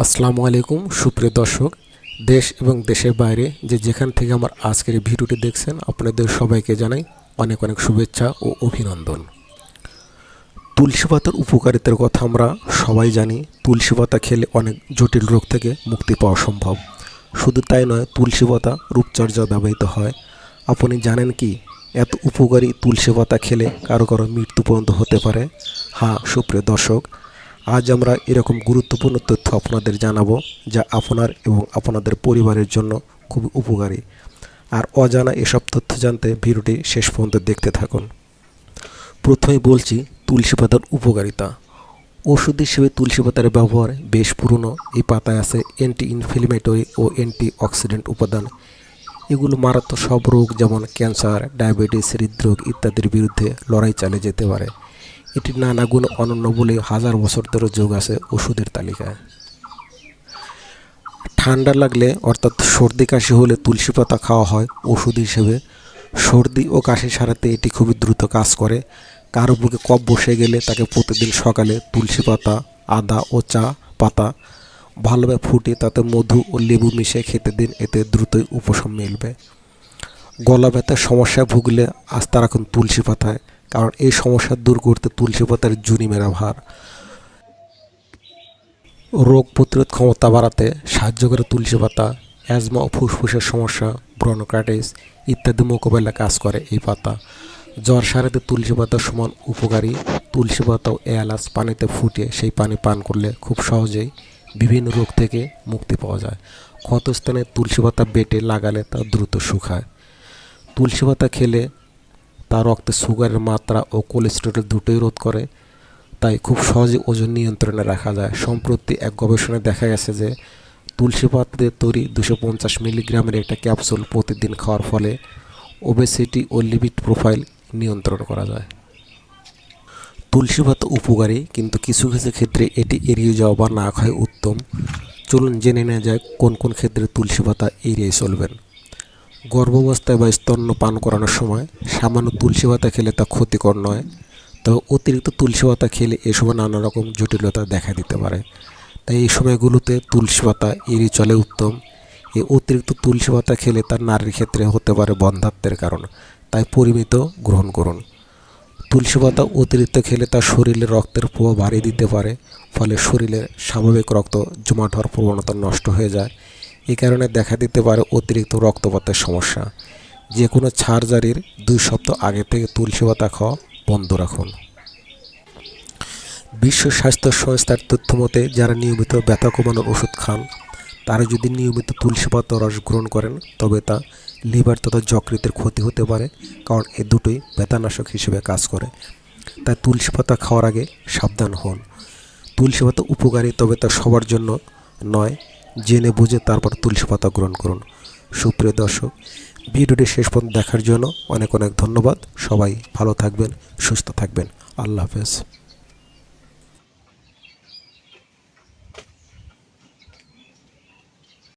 আসসালামু আলাইকুম, সুপ্রিয় দর্শক, দেশ এবং দেশের বাইরে যে যেখান থেকে আমার আজকের ভিডিওটি দেখছেন, আপনাদের সবাইকে জানাই অনেক অনেক শুভেচ্ছা ও অভিনন্দন। তুলসী পাতার উপকারিতার কথা আমরা সবাই জানি, তুলসী পাতা খেলে অনেক জটিল রোগ থেকে মুক্তি পাওয়া সম্ভব। শুধু তাই নয়, তুলসী পাতা রূপচর্যা ব্যবহৃত হয়। আপনি জানেন কি, এত উপকারী তুলসী পাতা খেলে কারও কারও মৃত্যু পর্যন্ত হতে পারে? হ্যাঁ সুপ্রিয় দর্শক আজ আমরা এরকম গুরুত্বপূর্ণ তথ্য আপনাদের জানাব যা আপনার এবং আপনাদের পরিবারের জন্য খুব উপকারী। আর অজানা এসব তথ্য জানতে ভিডিওটি শেষ পর্যন্ত দেখতে থাকুন। প্রথমে বলছি, তুলসী পাতার উপকারিতা। ওষুধ হিসেবে তুলসী পাতার ব্যবহার বেশ পুরনো। এই পাতায় আছে অ্যান্টি ইনফ্লেমেটরি ও অ্যান্টি অক্সিডেন্ট উপাদান। এগুলো মারাত্মক সব রোগ যেমন ক্যান্সার, ডায়াবেটিস, হৃদরোগ ইত্যাদির বিরুদ্ধে লড়াই চালিয়ে যেতে পারে। এটি নানা গুণ অনন্য বলে হাজার বছর ধরে যোগ আছে ওষুধের তালিকায়। ঠান্ডা লাগলে, অর্থাৎ সর্দি কাশি হলে তুলসী পাতা খাওয়া হয় ওষুধ হিসেবে। সর্দি ও কাশি সারাতে এটি খুবই দ্রুত কাজ করে। কারও বুকে কফ বসে গেলে তাকে প্রতিদিন সকালে তুলসী পাতা, আদা ও চা পাতা ভালোভাবে ফুটিয়ে তাতে মধু ও লেবু মিশিয়ে খেতে দিন, এতে দ্রুতই উপশম মিলবে। গলা ব্যথার সমস্যায় ভুগলে আস্থা রাখুন তুলসী পাতায় কারণ এই সমস্যা দূর করতে তুলসী পাতার জুনি মেরা ভার। রোগ প্রতিরোধ ক্ষমতা বাড়াতে সাহায্য করে তুলসী পাতা, অ্যাজমা ও ফুসফুসের সমস্যা ব্রনকাইটিস ইত্যাদি মোকাবেলা কাজ করে এই পাতা। জ্বর সারাতে তুলসী পাতার সমান উপকারী। তুলসী পাতা ও এলাচ পানিতে ফুটিয়ে সেই পানি পান করলে খুব সহজেই বিভিন্ন রোগ থেকে মুক্তি পাওয়া যায়। ক্ষতস্থানে তুলসী পাতা বেটে লাগালে তা দ্রুত শুকায়। তুলসী পাতা খেলে তা রক্তে সুগারের মাত্রা ও কোলেস্টেরল দুটোই রোধ করে। তাই খুব সহজে ওজন নিয়ন্ত্রণে রাখা যায়। সম্প্রতি এক গবেষণায় দেখা গেছে যে, তুলসী পাতা তৈরি দুশো পঞ্চাশ মিলিগ্রামের একটা ক্যাপসুল প্রতিদিন খাওয়ার ফলে ওবেসিটি ও লিপিড প্রোফাইল নিয়ন্ত্রণ করা যায়। তুলসী পাতা উপকারী, কিন্তু কিছু কিছু ক্ষেত্রে এটি এড়িয়ে যাওয়া বা না খাওয়াই উত্তম। চলুন জেনে নেওয়া যায় কোন কোন ক্ষেত্রে তুলসী পাতা এড়িয়ে চলবেন। গর্ভাবস্থায় বা স্তন্য পান করানোর সময় সামান্য তুলসী পাতা খেলে তা ক্ষতিকর নয়। তবে অতিরিক্ত তুলসী পাতা খেলে এ সময় নানা রকম জটিলতা দেখা দিতে পারে। তাই এই সময়গুলোতে তুলসী পাতা এড়িয়ে চলে উত্তম। এই অতিরিক্ত তুলসী পাতা খেলে তার নারীর ক্ষেত্রে হতে পারে বন্ধাত্বের কারণ। তাই পরিমিত গ্রহণ করুন। তুলসী পাতা অতিরিক্ত খেলে তার শরীরে রক্তের প্রভাব বাড়িয়ে দিতে পারে, ফলে শরীরের স্বাভাবিক রক্ত জমাট হওয়ার প্রবণতা নষ্ট হয়ে যায়। এই কারণে দেখা দিতে পারে অতিরিক্ত রক্তপাতের সমস্যা। যে কোনো ছাড়জারির দুই সপ্তাহ আগে থেকে তুলসী পাতা খাওয়া বন্ধ রাখুন। বিশ্ব স্বাস্থ্য সংস্থার তথ্য মতে, যারা নিয়মিত ব্যথা কমানোর ওষুধ খান, তারা যদি নিয়মিত তুলসী পাতা রস গ্রহণ করেন, তবে তা লিভার তথা যকৃতের ক্ষতি হতে পারে, কারণ এ দুটোই ব্যথানাশক হিসেবে কাজ করে। তাই তুলসী পাতা খাওয়ার আগে সাবধান হন। তুলসী পাতা উপকারী, তবে তা সবার জন্য নয় জেনে বুঝে তারপর তুলসী পাতা গ্রহণ করুন। সুপ্রিয় দর্শক, ভিডিওটি শেষ পর্যন্ত দেখার জন্য অনেক অনেক ধন্যবাদ। সবাই ভালো থাকবেন, সুস্থ থাকবেন। আল্লাহ হাফেজ।